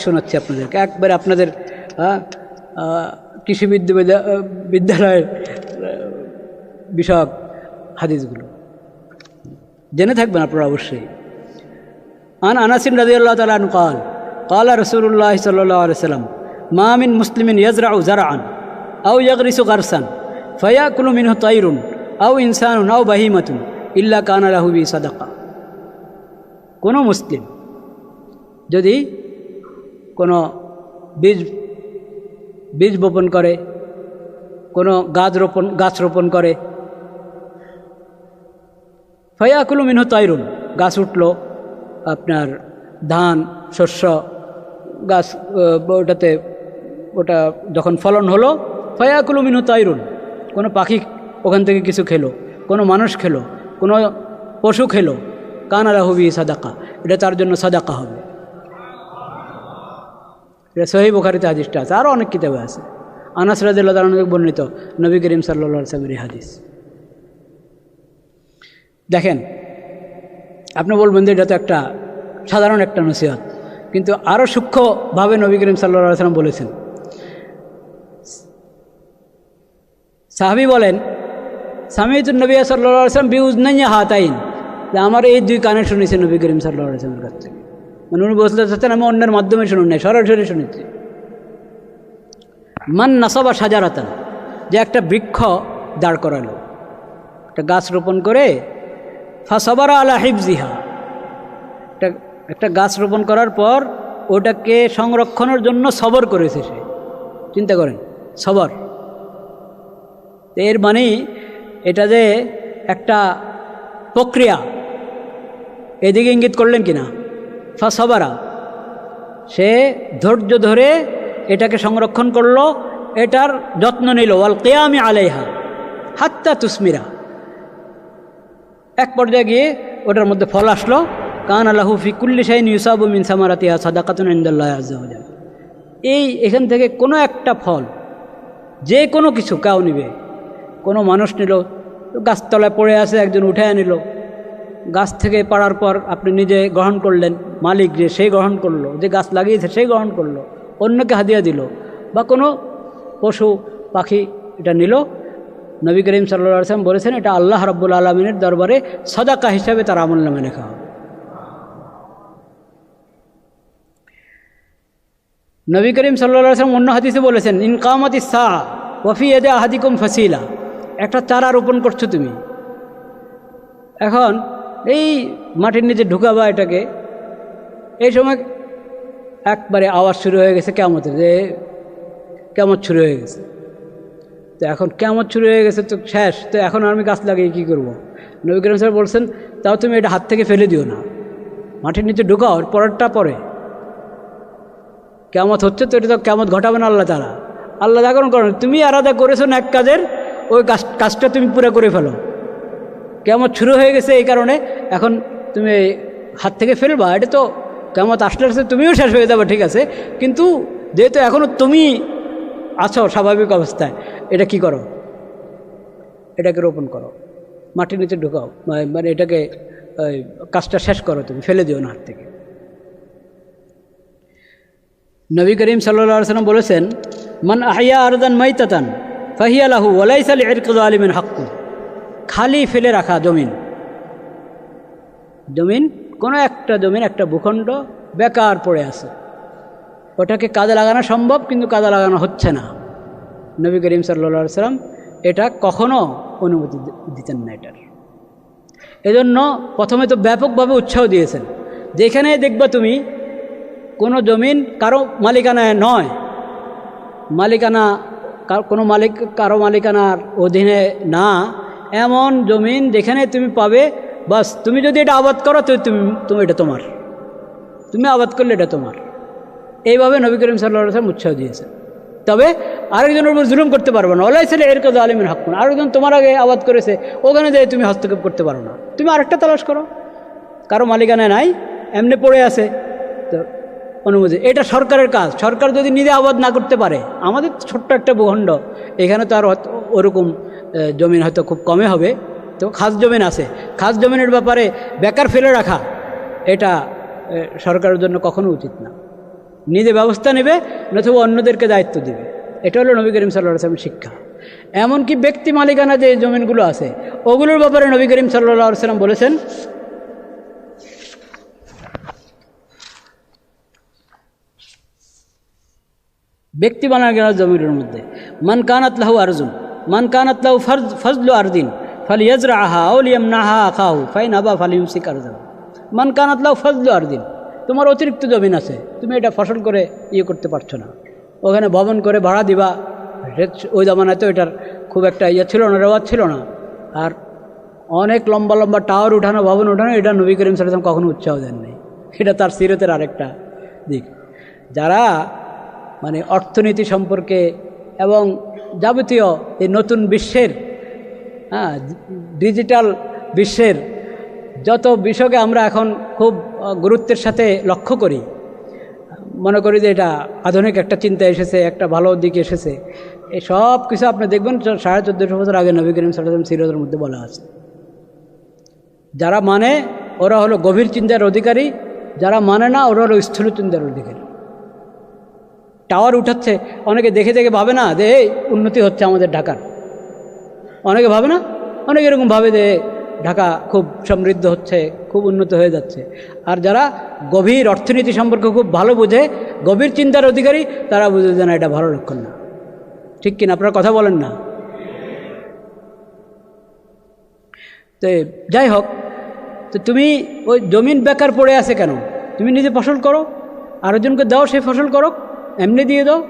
শোনাচ্ছি আপনাদেরকে একবারে আপনাদের আহ, আহ, কৃষি বিদ্যা বিদ্যালয়ের আহ, বিষয়ক হাদিসগুলো জেনে থাকবেন আপনারা অবশ্যই আন আনাসিন রাজি আল্লাহ তালন কাল قال رسول الله صلى الله عليه وسلم ما من مسلم يزرع زرعا أو يغرس غرسا فيأكل منه طير أو إنسان أو بهيمة إلا كان له به صدقة কোনো মুসলিম যদি কোনো বীজ বীজ বপন করে, কোনো গাছ রোপণ গাছ রোপণ করে। ফয়াকুলু মিনহু তৈরুন গাছ উঠল, আপনার ধান, শস্য, গাছ ওটাতে, ওটা যখন ফলন হলো, ফয়াকুলু মিনহু তৈরুন কোনো পাখি ওখান থেকে কিছু খেলো, কোনো মানুষ খেলো, কোনো পশু খেলো কানারা হবি সাদাকা, এটা তার জন্য সাদাকা হবে। এটা সহি বুখারিতে হাদিসটা আছে। আরও অনেক কিতাবে আছে। আনাস রাজিল্লাহ তালকে বর্ণিত নবী করিম সাল্লা সাল্লামের এই হাদিস। দেখেন, আপনি বলবেন যে এটা তো একটা সাধারণ একটা নসিহত, কিন্তু আরও সূক্ষ্মভাবে নবী করিম সাল্লা সাল্লাম বলেছেন। সাহাবি বলেন সামিতুল নবী সাল্লা সাল্লাম বিউজ নাই হাতাইন। যে আমার এই দুই কানে শুনেছি নবী করিম সাল্লা সাল্লামের কাছ থেকে। উনি বলতে চাচ্ছেন আমি অন্যের মাধ্যমে শুনুন নাই, সরাসরি শুনেছি। মান নাসবা সাজারাতান যে একটা বৃক্ষ দাঁড় করালো, একটা গাছ রোপণ করে, ফাসবারা আলা হিফজিহা, একটা একটা গাছ রোপণ করার পর ওটাকে সংরক্ষণের জন্য সবর করেছে সে। চিন্তা করেন, সবর। এর মানে এটা যে একটা প্রক্রিয়া। এদিকে ইঙ্গিত করলেন কি না ফাসবারা। সে ধৈর্য ধরে এটাকে সংরক্ষণ করল, এটার যত্ন নিল, ওয়াল কেয়ামি আলাইহা, হাত্তা তুসমিরা। এক পর্যায়ে গিয়ে ওটার মধ্যে ফল আসলো, কান আল্লাহু ফিকুল্লি শাহিন ইউসাবু মিন সামারাতিয়া সাদাকাতুন ইন্দাল্লাহ এই এখান থেকে কোনো একটা ফল, যে কোনো কিছু কাউ নিবে। কোনো মানুষ নিল, গাছতলায় পড়ে আছে, একজন উঠে নিল গাছ থেকে পাড়ার পর আপনি নিজে গ্রহণ করলেন, মালিক যে সেই গ্রহণ করল, যে গাছ লাগিয়েছে সেই গ্রহণ করল, অন্যকে হাদিয়া দিল বা কোনো পশু, পাখি এটা নিল। নবী করিম সাল্লা সাল্লাম বলেছেন, এটা আল্লাহ রব্বুল আলমিনের দরবারে সদাকা হিসাবে তার আমল নামে লেখা। হবে নবী করিম সাল্লা সাল্লাম অন্য হাদিসে বলেছেন ইনকামাতি সা ওফি এদে আহাদিকুম ফসিলা। একটা চারা রোপণ করছ তুমি। এখন এই মাটির নিচে ঢুকাবা এটাকে। এই সময় একবারে আওয়াজ শুরু হয়ে গেছে কেমতের যে কেমত শুরু হয়ে গেছে। তো এখন কেমন শুরু হয়ে গেছে তো শেষ, তো এখন আমি গাছ লাগিয়ে কী করব? নবী করিম স্যার বলছেন, তাও তুমি এটা হাত থেকে ফেলে দিও না। মাটির নিচে ঢুকাও পরেরটা পরে। কেমত হচ্ছে তো এটা তো কেমত ঘটাবে না আল্লাহ তারা আল্লাহ দেখুন করেন তুমি আলাদা করেছ না এক কাজের, ওই কাজ, কাজটা তুমি পুরো করে ফেলো। কেমন শুরু হয়ে গেছে এই কারণে, এখন তুমি হাত থেকে ফেলবা, এটা তো কেমন আসলে আসলে তুমিও শেষ হয়ে যাবে, ঠিক আছে? কিন্তু যেহেতু এখনও তুমি আছো স্বাভাবিক অবস্থায়, এটা কি করো? এটাকে রোপণ করো। মাটির নিচে ঢুকাও মানে এটাকে কাজটা শেষ করো তুমি, ফেলে দিও না হাত থেকে। নবী করিম সাল্লা সাল্লাম বলেছেন, মান আহিয়া আরদান মাইতাতান, ফাহিয়া লাহু ওলাইসাল ইরকদ আলিমিন হাক্কু খালি ফেলে রাখা জমিন। জমিন, কোনো একটা জমিন, একটা ভূখণ্ড বেকার পড়ে আছে। ওটাকে কাজে লাগানো সম্ভব, কিন্তু কাজে লাগানো হচ্ছে না। নবী করিম সাল্লা সাল্লাম এটা কখনো অনুমতি দিতেন না এটার। এজন্য প্রথমে তো ব্যাপকভাবে উৎসাহ দিয়েছেন। যেখানে দেখবা তুমি, কোনো জমিন কারও মালিকানায় নয়। মালিকানা কোনো মালিক, কারও মালিকানার অধীনে না। এমন জমিন যেখানে তুমি পাবে, বাস তুমি যদি এটা আবাদ করো তো তুমি তুমি এটা তোমার। তুমি আবাদ করলে এটা তোমার। এইভাবে নবী করিম সাল্লাহ সাল্লাম উৎসাহ দিয়েছে তবে আরেকজনের উপর জুলুম করতে পারব না। ওলাই ছেলে এর কাজ আলিমের হাক্কুন আরেকজন তোমার আগে আবাদ করেছে, ওখানে যেয়ে তুমি হস্তক্ষেপ করতে পারো না। তুমি আরেকটা তালাশ করো। কারও মালিকানায় নাই, এমনি পড়ে আছে। তো অনুমতি এটা সরকারের কাজ। সরকার যদি নিজে আবাদ না করতে পারে, আমাদের ছোট্ট একটা ভূখণ্ড, এখানে তো আর ওরকম জমিন হয়তো খুব কমে হবে। তো খাস জমিন আছে। খাস জমিনের ব্যাপারে বেকার ফেলে রাখা, এটা সরকারের জন্য কখনো উচিত না। নিজে ব্যবস্থা নেবে, নতুবা অন্যদেরকে দায়িত্ব দেবে। এটা হলো নবী করিম সাল্লাহ আসলামের শিক্ষা। এমনকি ব্যক্তি মালিকানা যে জমিনগুলো আছে, ওগুলোর ব্যাপারে নবী করিম সাল্লাহ সাল্লাম বলেছেন, ব্যক্তি বানাগানা জমিনের মধ্যে, মান কানাত লাহু আরজুন মান কানাত লাহু ফরজ, ফজলু আরদিন ফাল ইয়াজরা আহা আউলিয়াম নাহা আখাহু, ফাইন আবা ফাল ইউসিক আরজান মান কানাত লাহু ফজলু আরদিন, তোমার অতিরিক্ত জমিন আছে, তুমি এটা ফসল করে ইয়ে করতে পারছ না। ওখানে ভবন করে ভাড়া দিবা ওই জামানায় তো এটার খুব একটা ইয়ে ছিল না, রেওয়াজ ছিল না। আর অনেক লম্বা লম্বা টাওয়ার উঠানো, ভবন উঠানো, এটা নবী করিম সাল্লাম কখনো উৎসাহ দেননি। এটা তার সিরতের আরেকটা দিক। যারা মানে অর্থনীতি সম্পর্কে এবং যাবতীয় এই নতুন বিশ্বের হ্যাঁ ডিজিটাল বিশ্বের যত বিষয়কে আমরা এখন খুব গুরুত্বের সাথে লক্ষ্য করি, মনে করি যে এটা আধুনিক একটা চিন্তা এসেছে, একটা ভালো দিক এসেছে। এই সব কিছু আপনি দেখবেন সাড়ে চোদ্দোশো বছর আগে নবী করিম সাল্লাম সিরতের মধ্যে বলা আছে। যারা মানে ওরা হলো গভীর চিন্তার অধিকারী, যারা মানে না, ওরা হলো স্থূল চিন্তার অধিকারী। টাওয়ার উঠাচ্ছে, অনেকে দেখে দেখে ভাবে না যে, এই, উন্নতি হচ্ছে আমাদের ঢাকার। অনেকে ভাবে না, অনেকে এরকম ভাবে যে, ঢাকা খুব সমৃদ্ধ হচ্ছে, খুব উন্নত হয়ে যাচ্ছে। আর যারা গভীর অর্থনীতি সম্পর্কে খুব ভালো বোঝে, গভীর চিন্তার অধিকারী, তারা বুঝে যে, না, এটা ভালো লক্ষণ না। ঠিক কিনা? আপনারা কথা বলেন না। তো, যাই হোক, তো তুমি ওই জমিন বেকার পড়ে আছে কেন? তুমি নিজে ফসল করো, আরেকজনকে দাও, সে ফসল করো এমনি দিয়ে দাও।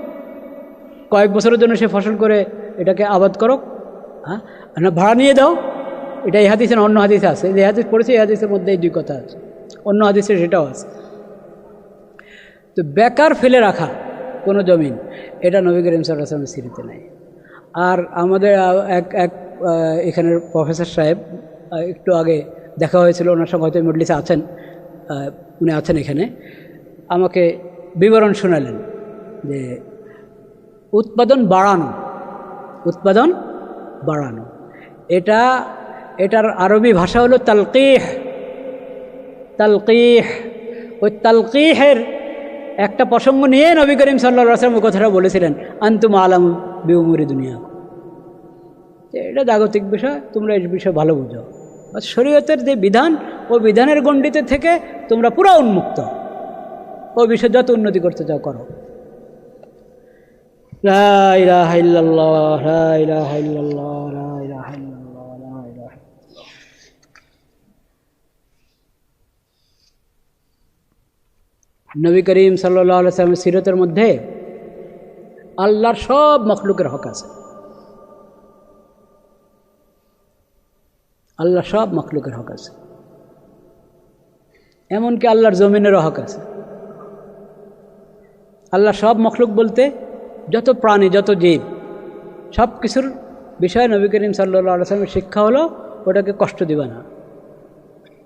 কয়েক বছরের জন্য সে ফসল করে এটাকে আবাদ করো। হ্যাঁ? না, ভাড়া নিয়ে দাও। এটা এই হাদিসে অন্য হাদিসে আছে। যে হাদিস পড়েছে, এই হাদিসের মধ্যে এই দুই কথা আছে। অন্য হাদিসে সেটাও আছে। তো বেকার ফেলে রাখা কোনো জমিন, এটা নবী করিম সাল্লাহামের সিঁড়িতে নেই। আর আমাদের এক এক এখানের প্রফেসর সাহেব একটু আগে দেখা হয়েছিল, ওনার সঙ্গে হয়তো মডলিসে আছেন উনি আছেন এখানে। আমাকে বিবরণ শোনালেন। যে উৎপাদন বাড়ানো উৎপাদন বাড়ানো। এটা, এটার আরবি ভাষা হলো তালকিহ। তালকিহ। ওই তালকিহের একটা প্রসঙ্গ নিয়ে নবী করিম সাল্লা আসলাম ওই কথাটা বলেছিলেন, আন্তুম আলাম বিউমুরি দুনিয়া এটা জাগতিক বিষয়, তোমরা এই বিষয়ে ভালো বুঝো। আর শরীয়তের যে বিধান, ও বিধানের গণ্ডিতে থেকে তোমরা পুরো উন্মুক্ত। ও বিষয়ে যত উন্নতি করতে চাও করো। নবী করিম সাল্লামের সিরতের মধ্যে আল্লাহর সব মখলুকের হক আছে। আল্লাহ সব মখলুকের হক আছে। এমনকি আল্লাহর জমিনেরও হক আছে। আল্লাহ সব মখলুক বলতে যত প্রাণী, যত জীব সব কিছুর বিষয়ে নবী করিম সাল্লা আলসালামের শিক্ষা হলো ওটাকে কষ্ট দিবা না।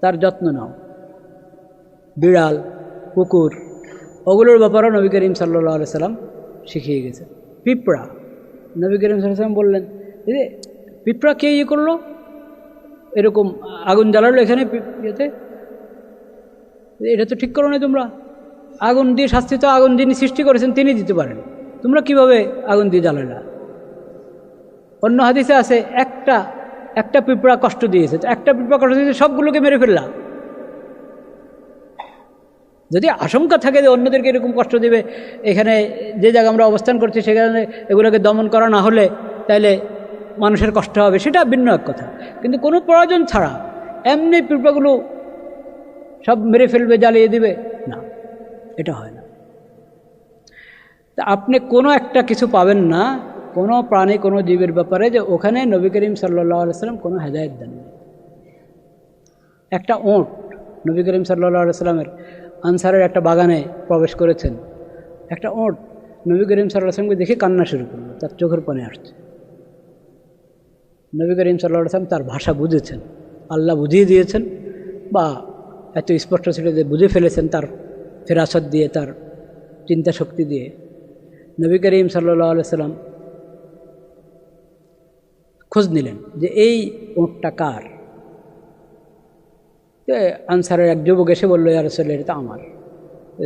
তার যত্ন নাও। বিড়াল, কুকুর, ওগুলোর ব্যাপারেও নবী করিম সাল্লা সাল্লাম শিখিয়ে গেছে। পিঁপড়া, নবী করিম সাল্লাম বললেন যে পিঁপড়া কে ইয়ে করল? এরকম আগুন জ্বালালো এখানে ইয়েতে। এটা তো ঠিক করো না তোমরা। আগুন দিয়ে শাস্তি তো আগুন যিনি সৃষ্টি করেছেন, তিনি দিতে পারেন। তোমরা কীভাবে আগুন দিয়ে জ্বালালা? অন্য হাদিসে আছে, একটা একটা পিঁপড়া কষ্ট দিয়েছে। একটা পিঁপড়া কষ্ট দিয়েছে, সবগুলোকে মেরে ফেললাম যদি আশঙ্কা থাকে যে অন্যদেরকে এরকম কষ্ট দেবে, এখানে যে জায়গায় আমরা অবস্থান করছি, সেখানে এগুলোকে দমন করা না হলে তাহলে মানুষের কষ্ট হবে। সেটা ভিন্ন এক কথা। কিন্তু কোনো প্রয়োজন ছাড়া এমনি পিঁপড়াগুলো সব মেরে ফেলবে, জ্বালিয়ে দিবে, না। এটা হয় না। তা আপনি কোনো একটা কিছু পাবেন না, কোনো প্রাণী, কোনো জীবের ব্যাপারে যে ওখানে নবী করিম সাল্লাহ আলাইসাল্লাম কোনো হেদায়ত দেন একটা ওঁট নবী করিম সাল্লাহ আলাইসাল্লামের আনসারের একটা বাগানে প্রবেশ করেছেন। একটা ওঁট নবী করিম সাল্লাহ আসলামকে দেখে কান্না শুরু করল, তার চোখের পানে আসছে। নবী করিম সাল্লাহ আসলাম তার ভাষা বুঝেছেন, আল্লাহ বুঝিয়ে দিয়েছেন বা এত স্পষ্ট ছিল যে বুঝে ফেলেছেন তার ফেরাসত দিয়ে, তার চিন্তা শক্তি দিয়ে। নবী করিম সাল্লাহ সাল্লাম খোঁজ নিলেন যে এই ওঁটটা কার? আনসারের এক যুবক এসে বলল ইয়ারসল এটা আমার।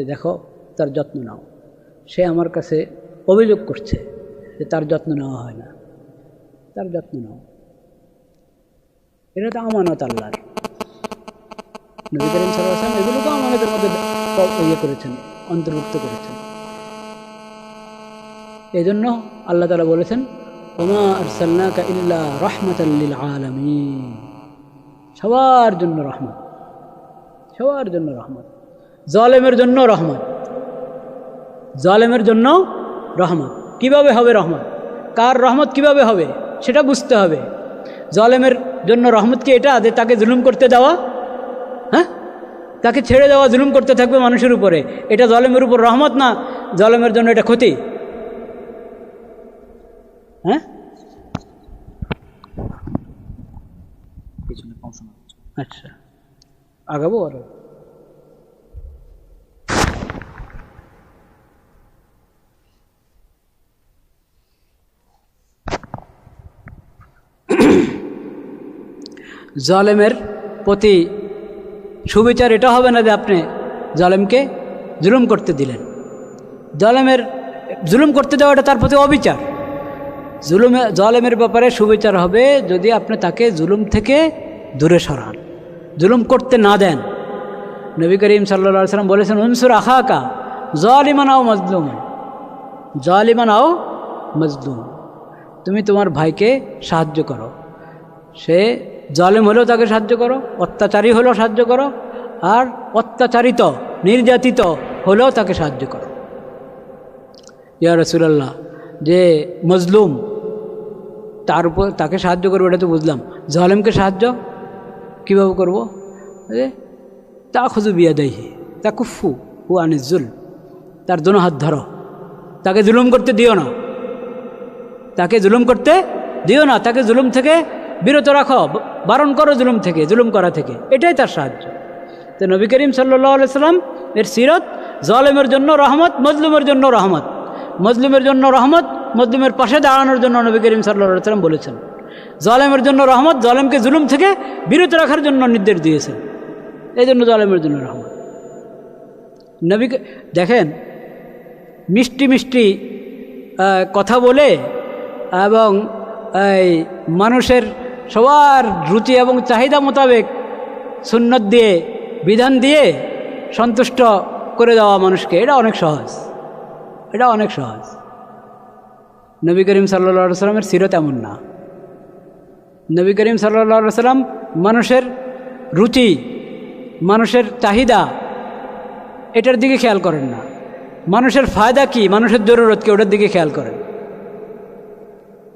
দেখো, তার যত্ন নাও। সে আমার কাছে অভিযোগ করছে যে তার যত্ন নেওয়া হয় না। তার যত্ন নাও। এটা তো আমানত আল্লাহর। নবী করিম সাল্লাম এগুলোকে আমানতের মধ্যে ইয়ে করেছেন, অন্তর্ভুক্ত করেছেন। এই জন্য আল্লাহ তালা বলেছেন, ওমা ইল্লা রহমতাল্লিল আলমিন। সবার জন্য রহমত, সবার জন্য রহমত। জলেমের জন্য রহমত, জলেমের জন্য রহমত। কীভাবে হবে রহমত? কার রহমত কীভাবে হবে? সেটা বুঝতে হবে। জলেমের জন্য রহমত কি এটা? যে তাকে জুলুম করতে দেওয়া? হ্যাঁ? তাকে ছেড়ে দেওয়া, জুলুম করতে থাকবে মানুষের উপরে। এটা জলেমের উপর রহমত না? জলেমের জন্য এটা ক্ষতি। হ্যাঁ? পিছনে কম শোনা আচ্ছা। আগাবো আরও? জলেমের প্রতি সুবিচার এটা হবে না যে আপনি জলেমকে জুলুম করতে দিলেন। জলেমের জুলুম করতে দেওয়াটা তার প্রতি অবিচার। জুলুমে, জলেমের ব্যাপারে সুবিচার হবে যদি আপনি তাকে জুলুম থেকে দূরে সরান। জুলুম করতে না দেন। নবী করিম সাল্লা সাল্লাম বলেছেন, উনসুর আখাকা জলিমান আও মজলুম। জলিমান আও মজলুম। তুমি তোমার ভাইকে সাহায্য করো। সে জলেম হলেও তাকে সাহায্য করো, অত্যাচারী হলেও সাহায্য করো, আর অত্যাচারিত, নির্যাতিত হলেও তাকে সাহায্য করো। ইয়া রসুলাল্লাহ, যে মজলুম তার উপর তাকে সাহায্য করব, এটা তো বুঝলাম। জলেমকে সাহায্য কীভাবে করব? তা খুজু বিয়া দেয় তা কুফু হু আনিজুল তার দোনো হাত ধরো। তাকে জুলুম করতে দিও না। তাকে জুলুম করতে দিও না। তাকে জুলুম থেকে বিরত রাখো। বারণ করো জুলুম থেকে, জুলুম করা থেকে। এটাই তার সাহায্য। তো নবী করিম সাল্লাহ সাল্লাম এর সিরত, জলেমের জন্য রহমত, মজলুমের জন্য রহমত। মজলুমের জন্য রহমত মজলুমের পাশে দাঁড়ানোর জন্য নবী করিম সাল্লাহ সাল্লাম বলেছেন। জলেমের জন্য রহমত, জলেমকে জুলুম থেকে বিরত রাখার জন্য নির্দেশ দিয়েছেন। এই জন্য জলেমের জন্য রহমত। নবীকে দেখেন, মিষ্টি মিষ্টি কথা বলে এবং এই মানুষের সবার রুচি এবং চাহিদা মোতাবেক সুন্নত দিয়ে, বিধান দিয়ে সন্তুষ্ট করে দেওয়া মানুষকে এটা অনেক সহজ। এটা অনেক সহজ। নবী করিম সাল্লা সাল্লামের সিরত এমন না। নবী করিম সাল্লা সাল্লাম মানুষের রুচি, মানুষের চাহিদা, এটার দিকে খেয়াল করেন না। মানুষের ফায়দা কি? মানুষের জরুরত কি? ওটার দিকে খেয়াল করেন।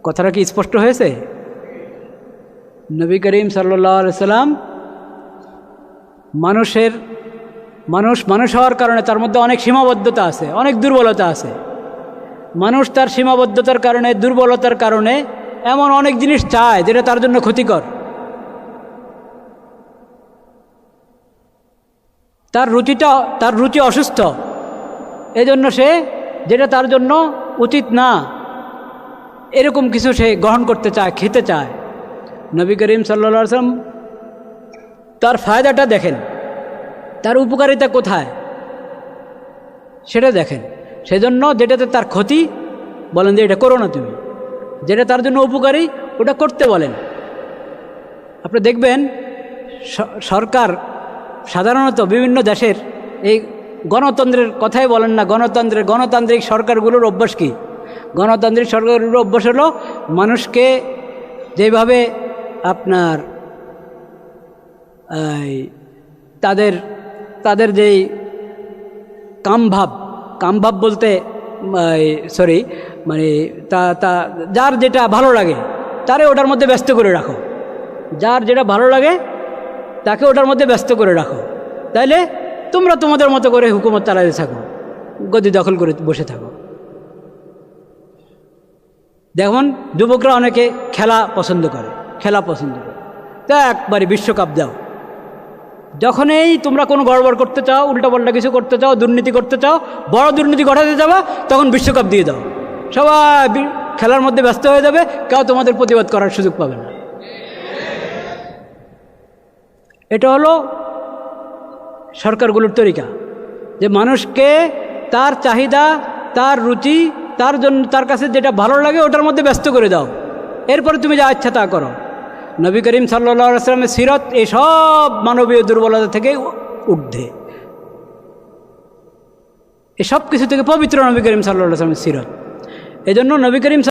কথাটা কি স্পষ্ট হয়েছে? নবী করিম সাল্লাহ সাল্লাম মানুষের, মানুষ মানুষ হওয়ার কারণে তার মধ্যে অনেক সীমাবদ্ধতা আছে, অনেক দুর্বলতা আছে। মানুষ তার সীমাবদ্ধতার কারণে, দুর্বলতার কারণে এমন অনেক জিনিস চায় যেটা তার জন্য ক্ষতিকর। তার রুচিটা, তার রুচি অসুস্থ। এজন্য সে, যেটা তার জন্য উচিত না, এরকম কিছু সে গ্রহণ করতে চায়, খেতে চায়। নবী করিম সাল্লা সাল্লাম তার ফায়দাটা দেখেন। তার উপকারিতা কোথায়? সেটা দেখেন। সেজন্য যেটাতে তার ক্ষতি, বলেন যে এটা করো না তুমি। যেটা তার জন্য উপকারী, ওটা করতে বলেন। আপনি দেখবেন সরকার সাধারণত বিভিন্ন দেশের এই গণতন্ত্রের কথাই বলেন না, গণতন্ত্রের গণতান্ত্রিক সরকারগুলোর অভ্যাস কী? গণতান্ত্রিক সরকারগুলোর অভ্যাস হলো মানুষকে যেভাবে আপনার তাদের তাদের যেই কামভাব কামভাব বলতে সরি মানে তা তা, যার যেটা ভালো লাগে, তারে ওটার মধ্যে ব্যস্ত করে রাখো। যার যেটা ভালো লাগে, তাকে ওটার মধ্যে ব্যস্ত করে রাখো। তাইলে তোমরা তোমাদের মতো করে হুকুমত চালাতে থাকো, গদি দখল করে বসে থাকো। দেখুন, যুবকরা অনেকে খেলা পছন্দ করে, খেলা পছন্দ করে। তা একবারে বিশ্বকাপ দাও। যখনই তোমরা কোনো গড়বড় করতে চাও উল্টাপাল্টা কিছু করতে চাও, দুর্নীতি করতে চাও, বড় দুর্নীতি ঘটাতে যাবা, তখন বিশ্বকাপ দিয়ে দাও। সবাই খেলার মধ্যে ব্যস্ত হয়ে যাবে, কেউ তোমাদের প্রতিবাদ করার সুযোগ পাবে না। এটা হলো সরকারগুলোর তরিকা, যে মানুষকে তার চাহিদা, তার রুচি, তার জন্য, তার কাছে যেটা ভালো লাগে, ওটার মধ্যে ব্যস্ত করে দাও। এরপরে তুমি যা ইচ্ছা তা করো। নবী করিম সাল্লা আসলামের সিরত এসব মানবীয় দুর্বলতা থেকে ঊর্ধ্বে। এসব কিছু থেকে পবিত্র নবী করিম সাল্লাহ আসলামের সিরত। এই জন্য নবী করিম